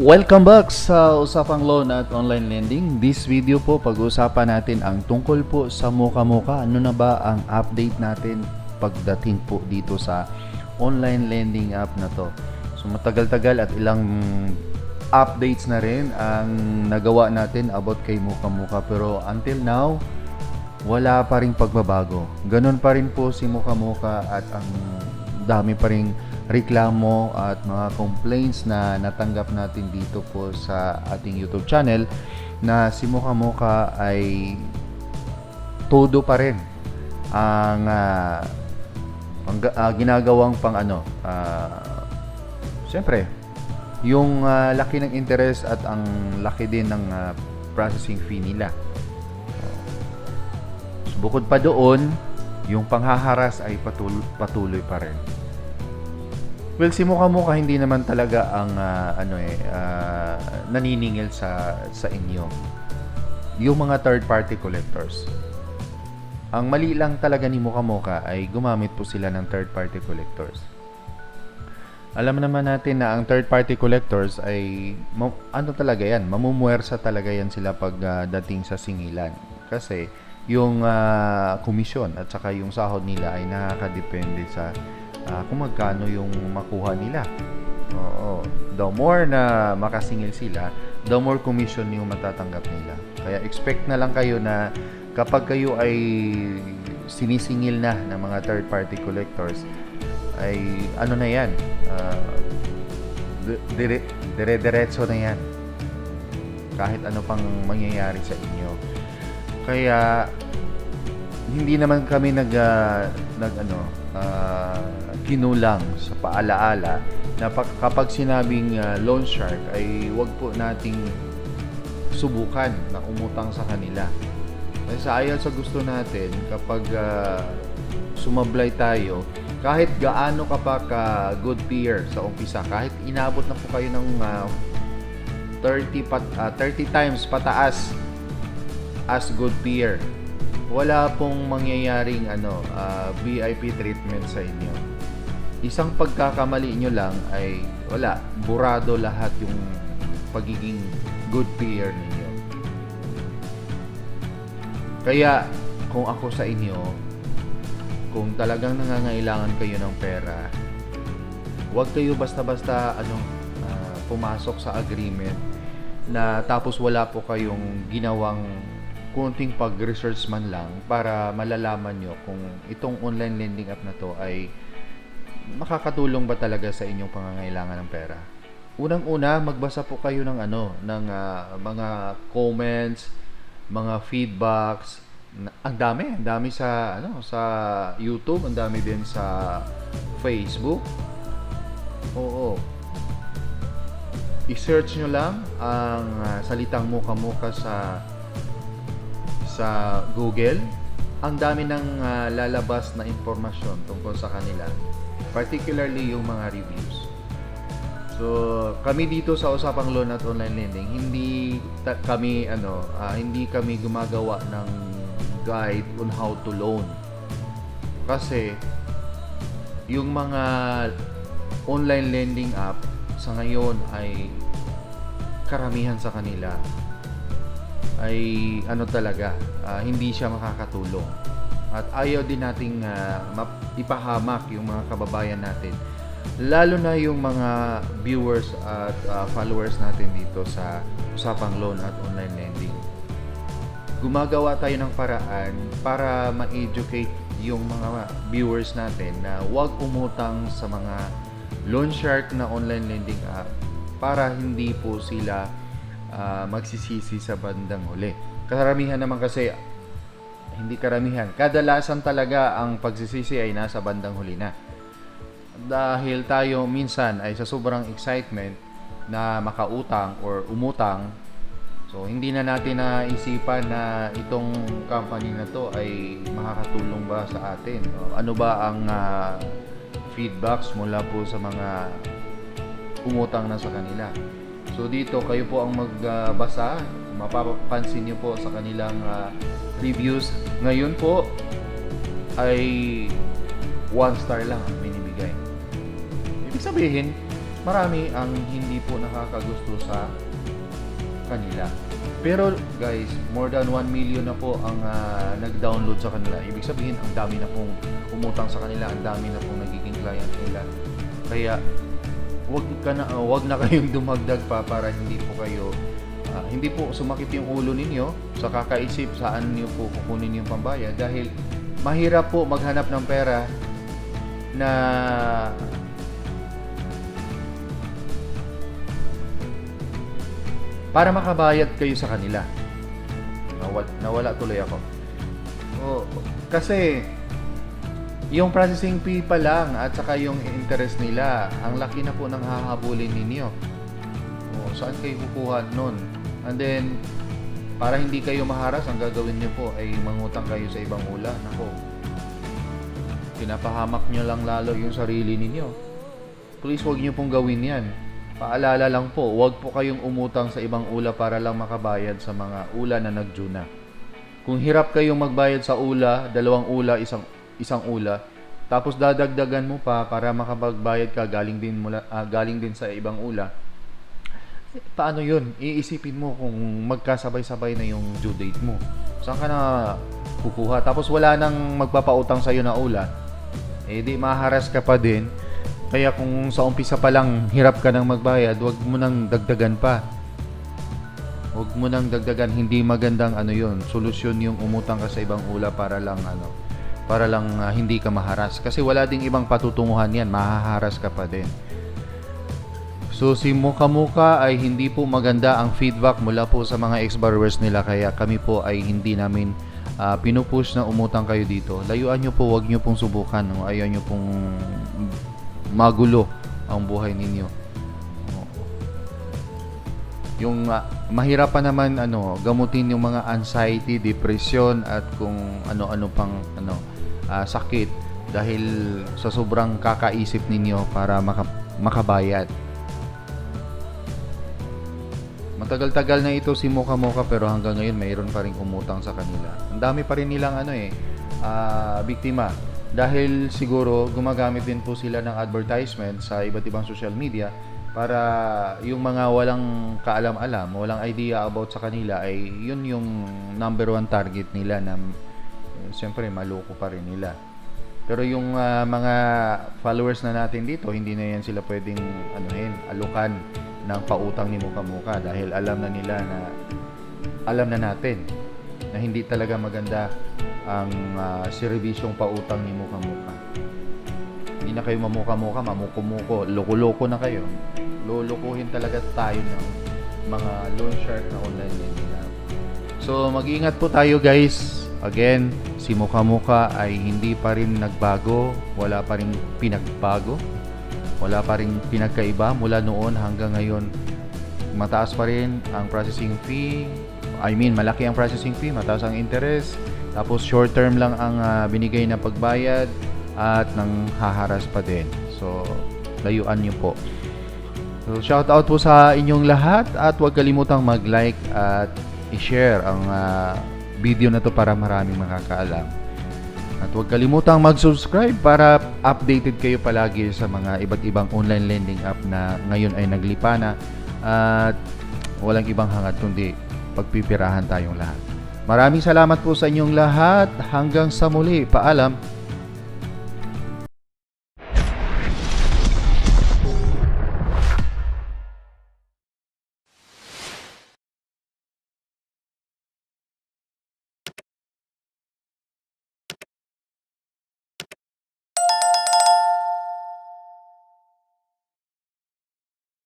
Welcome back sa Usapang Loan at Online Lending. This video po, pag-uusapan natin ang tungkol po sa Moka. Ano na ba ang update natin pagdating po dito sa online lending app na to. So matagal-tagal at ilang updates na rin ang nagawa natin about kay Moka. Pero until now, wala pa rin pagbabago. Ganon pa rin po si Moka at ang dami pa rin reklamo at mga complaints na natanggap natin dito po sa ating YouTube channel na si Moka Moka ay todo pa rin ang ah, ang ah, ginagawang pang ano ah, Siyempre, yung ah, laki ng interest at ang laki din ng ah, processing fee nila. Bukod pa doon, yung panghaharas ay patul- patuloy pa rin. Well, si Mukha Mukha hindi naman talaga ang ah, ano eh ah, naniningil sa sa inyo. Yung mga third party collectors. Ang mali lang talaga ni Mukha Mukha ay gumamit po sila ng third party collectors. Alam naman natin na ang third party collectors ay ano talaga yan, mamumuwersa talaga yan sila pag ah, dating sa singilan. Kasi yung ah, komisyon at saka yung sahod nila ay nakakadepende sa ah, kung magkano yung makuha nila. Oo. The more na makasingil sila, the more commission yung matatanggap nila. Kaya expect na lang kayo na kapag kayo ay sinisingil na ng mga third party collectors, ay ano na yan, di- dire, dire-diretso na yan. Kahit ano pang mangyayari sa inyo. Kaya hindi naman kami nag ah, nag ano ah, kinulang sa paalaala na pag- kapag sinabing ah, loan shark ay wag po nating subukan na umutang sa kanila. Kasi ayaw sa gusto natin kapag ah, sumablay tayo kahit gaano ka pa ka good peer sa umpisa kahit inabot na po kayo ng ah, 30 pat, ah, 30 times pataas as good peer wala pong mangyayaring ano ah, VIP treatment sa inyo isang pagkakamali nyo lang ay wala. Burado lahat yung pagiging good peer ninyo. Kaya kung ako sa inyo kung talagang nangangailangan kayo ng pera huwag kayo basta-basta ano ah, pumasok sa agreement na tapos wala po kayong ginawang kunting pag-research man lang para malalaman nyo kung itong online lending app na to ay makakatulong ba talaga sa inyong pangangailangan ng pera. Unang-una, magbasa po kayo ng ano, ng ah, mga comments, mga feedbacks. Ang dami, ang dami sa ano, sa YouTube, ang dami din sa Facebook. Oo. I-search nyo lang ang ah, salitang muka-muka sa sa Google. Ang dami ng ah, lalabas na impormasyon tungkol sa kanila. Particularly yung mga reviews. So, kami dito sa Usapang Loan at Online Lending, hindi kami ano, ah, hindi kami gumagawa ng guide on how to loan. Kasi yung mga online lending app sa ngayon ay karamihan sa kanila ay ano talaga, ah, hindi siya makakatulong. At ayaw din nating map- ipahamak yung mga kababayan natin. Lalo na yung mga viewers at ah, followers natin dito sa Usapang Loan at Online Lending. Gumagawa tayo ng paraan para ma-educate yung mga viewers natin na huwag umutang sa mga loan shark na online lending app para hindi po sila ah, magsisisi sa bandang huli. Karamihan naman kasi hindi karamihan. Kadalasan talaga ang pagsisisi ay nasa bandang huli na. Dahil tayo minsan ay sa sobrang excitement na makautang or umutang, so hindi na natin naisipan na itong company na to ay makakatulong ba sa atin. Ano ba ang ah, feedbacks mula po sa mga umutang na sa kanila. So dito kayo po ang magbasa, mapapansin niyo po sa kanilang ah, reviews. Ngayon po ay one star lang ang binibigay. Ibig sabihin, marami ang hindi po nakakagusto sa kanila. Pero guys, more than 1 million na po ang ah, nag-download sa kanila. Ibig sabihin, ang dami na pong umutang sa kanila, ang dami na pong nagiging client nila. Kaya, wag ka na ah, wag na kayong dumagdag pa para hindi po kayo ah, hindi po sumakit yung ulo ninyo sa kakaisip saan niyo po kukunin yung pambayad dahil mahirap po maghanap ng pera na para makabayad kayo sa kanila. Nawala, nawala tuloy ako. Oh, kasi yung processing fee pa lang at saka yung interest nila, ang laki na po ng hahabulin ninyo. Oh, saan kayo kukuha nun? And then, para hindi kayo maharas, ang gagawin nyo po ay mangutang kayo sa ibang ula. Nako, pinapahamak nyo lang lalo yung sarili ninyo. Please, huwag nyo pong gawin yan. Paalala lang po, huwag po kayong umutang sa ibang ula para lang makabayad sa mga ula na nagjuna. Kung hirap kayong magbayad sa ula, dalawang ula, isang isang ula, tapos dadagdagan mo pa para makapagbayad ka galing din mula ah, galing din sa ibang ula. Paano 'yun? Iisipin mo kung magkasabay-sabay na yung due date mo. Saan ka na kukuha? Tapos wala nang magpapautang sa na ula. Eh di maharas ka pa din. Kaya kung sa umpisa pa lang hirap ka nang magbayad, wag mo nang dagdagan pa. Huwag mo nang dagdagan, hindi magandang ano 'yon. Solusyon yung umutang ka sa ibang ula para lang ano, para lang ah, hindi ka maharas kasi wala ding ibang patutunguhan 'yan, mahaharas ka pa din. So si Muka Muka ay hindi po maganda ang feedback mula po sa mga ex-borrowers nila kaya kami po ay hindi namin ah, pinupush na umutang kayo dito. Layuan nyo po, wag nyo pong subukan. No? Ayaw nyo pong magulo ang buhay ninyo. Yung ah, mahirap pa naman ano, gamutin yung mga anxiety, depression at kung ano-ano pang ano ah, sakit dahil sa sobrang kakaisip ninyo para maka- makabayad. Matagal-tagal na ito si Mocha Mocha pero hanggang ngayon mayroon pa rin umutang sa kanila. Ang dami pa rin nilang ano eh, ah, biktima. Dahil siguro gumagamit din po sila ng advertisement sa iba't ibang social media para yung mga walang kaalam-alam, walang idea about sa kanila ay yun yung number one target nila na eh, siyempre maloko pa rin nila. Pero yung ah, mga followers na natin dito, hindi na yan sila pwedeng anuhin, alukan ng pautang ni Muka Muka dahil alam na nila na alam na natin na hindi talaga maganda ang uh, serbisyong pautang ni Muka Muka. Hindi na kayo mamuka-muka, mamuko-muko, loko-loko na kayo. Lulukuhin talaga tayo ng mga loan shark na online lending app. So, mag-iingat po tayo guys. Again, si Muka Muka ay hindi pa rin nagbago, wala pa rin pinagbago, wala pa rin pinagkaiba mula noon hanggang ngayon. Mataas pa rin ang processing fee. I mean, malaki ang processing fee, mataas ang interest. Tapos short term lang ang ah, binigay na pagbayad at nang haharas pa din. So, layuan niyo po. So, shout out po sa inyong lahat at huwag kalimutang mag-like at i-share ang ah, video na to para maraming makakaalam. At huwag kalimutang mag-subscribe para updated kayo palagi sa mga iba't ibang online lending app na ngayon ay naglipa na at walang ibang hangad kundi pagpipirahan tayong lahat. Maraming salamat po sa inyong lahat. Hanggang sa muli. Paalam.